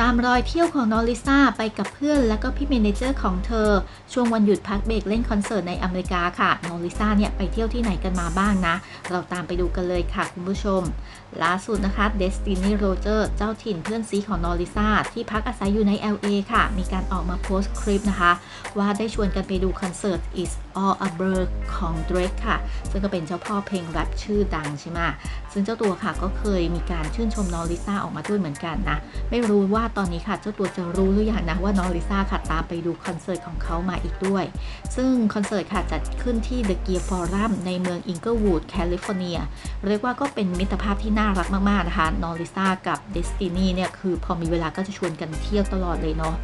ตามรอยเที่ยวของนอริซ่าไปกับเพื่อนและก็พี่เมเนเจอร์ของเธอ ช่วงวันหยุดพักเบรกเล่นคอนเสิร์ตในอเมริกาค่ะนอริซ่าเนี่ยไปเที่ยวที่ไหนกันมาบ้างนะ เราตามไปดูกันเลยค่ะคุณผู้ชม ล่าสุดนะคะ Destiny Roger เจ้าถิ่นเพื่อนซีของนอริซ่าที่พักอาศัยอยู่ใน LA ค่ะ มีการออกมาโพสต์คลิปนะคะ ว่าได้ชวนกันไปดูคอนเสิร์ต Is All a Blur ของ Drake ค่ะ ซึ่งก็เป็นเจ้าพ่อเพลงแรปชื่อดังใช่ไหมซึ่งเจ้าตัวค่ะก็เคยมีการชื่นชมนอริซ่าออกมาด้วยเหมือนกันนะไม่รู้ว่าตอนนี้ค่ะเจ้าตัวจะรู้หรือยังนะว่านอริซ่าค่ะตามไปดูคอนเสิร์ตของเขามาอีกด้วย ซึ่งคอนเสิร์ตค่ะจัดขึ้นที่ The Gear Forum ในเมืองอิงเกิลวูดแคลิฟอร์เนียเรียกว่าก็เป็นมิตรภาพที่น่ารักมากๆนะคะนอริซ่ากับเดสตินีเนี่ยคือพอมีเวลาก็จะชวนกันเที่ยวตลอดเลยเนาะ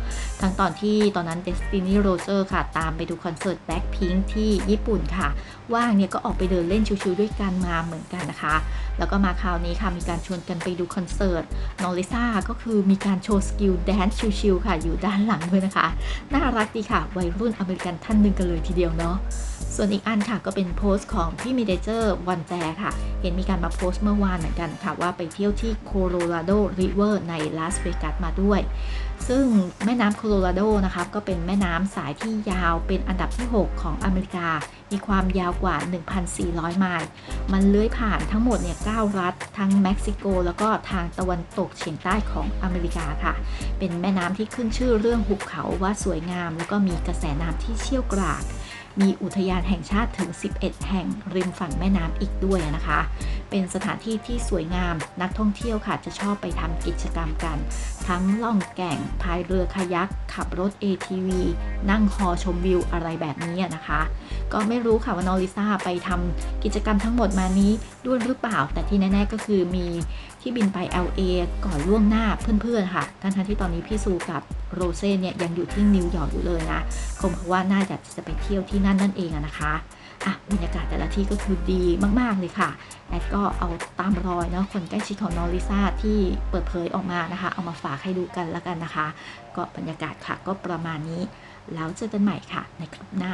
ทั้งตอนที่ตอนนั้นเดสตินีโรเจอร์ค่ะตามไปดูคอนเสิร์ตแบ็คพิงที่ญี่ปุ่นค่ะ ว่างเนี่ยก็ออกไปเดินเล่นชิวๆด้วยกันมาเหมือนกันนะคะ แล้วก็มาคราวนี้ค่ะมีการชวนกันไปดูคอนเสิร์ตนอริซ่าก็คือมีการโชว์สกิลแดนซ์ชิวๆค่ะ อยู่ด้านหลังด้วยนะคะ น่ารักดีค่ะ วัยรุ่นอเมริกันท่านหนึ่งกันเลยทีเดียวเนาะส่วนอีกอันค่ะก็เป็นโพสต์ของพี่มิเดเจอร์วันแจค่ะ เห็นมีการมาโพสต์เมื่อวานเหมือนกันค่ะ ว่าไปเที่ยวที่โคโลราโดริเวอร์ในลาสเวกัสมาด้วย ซึ่งแม่น้ำโคโลราโดนะคะก็เป็นแม่น้ำสายที่ยาวเป็นอันดับที่ 6 ของอเมริกา มีความยาวกว่า 1,400 ไมล์ มันเลื้อยผ่านทั้งหมดเนี่ย9รัฐ ทั้งเม็กซิโก แล้วก็ทางตะวันตกเฉียงใต้ของอเมริกาค่ะ เป็นแม่น้ำที่ขึ้นชื่อเรื่องหุบเขาว่าสวยงาม แล้วก็มีกระแสน้ำที่เชี่ยวกราก มีอุทยานแห่งชาติถึง 11 แห่งริมฝั่งแม่น้ำอีกด้วยนะคะ เป็นสถานที่ที่สวยงามนักท่องเที่ยวค่ะจะชอบไปทำกิจกรรมกัน ทั้งล่องแก่งพายเรือคายัก ขับรถ ATV นั่งฮอชมวิวอะไรแบบนี้นะคะ ก็ไม่รู้ค่ะว่านอริซ่าไปทำกิจกรรมทั้งหมดมานี้ ด้วยหรือเปล่า แต่ที่แน่ๆก็คือมีที่บินไป LA ก่อนล่วงหน้าเพื่อนๆค่ะทั้งๆที่ตอนนี้พี่ซูกับโรเซ่เนี่ยยังอยู่ที่นิวยอร์กอยู่เลยนะคงเพราะว่าน่าจะจะไปเที่ยวที่นั่นนั่นเองนะคะอะบรรยากาศแต่ละที่ก็คือดีมากๆเลยค่ะ แอดก็เอาตามรอยเนาะคนใกล้ชิดของนอริซ่าที่เปิดเผยออกมานะคะ เอามาฝากให้ดูกันแล้วกันนะคะ ก็บรรยากาศค่ะก็ประมาณนี้ แล้วเจอกันใหม่ค่ะในคลิปหน้า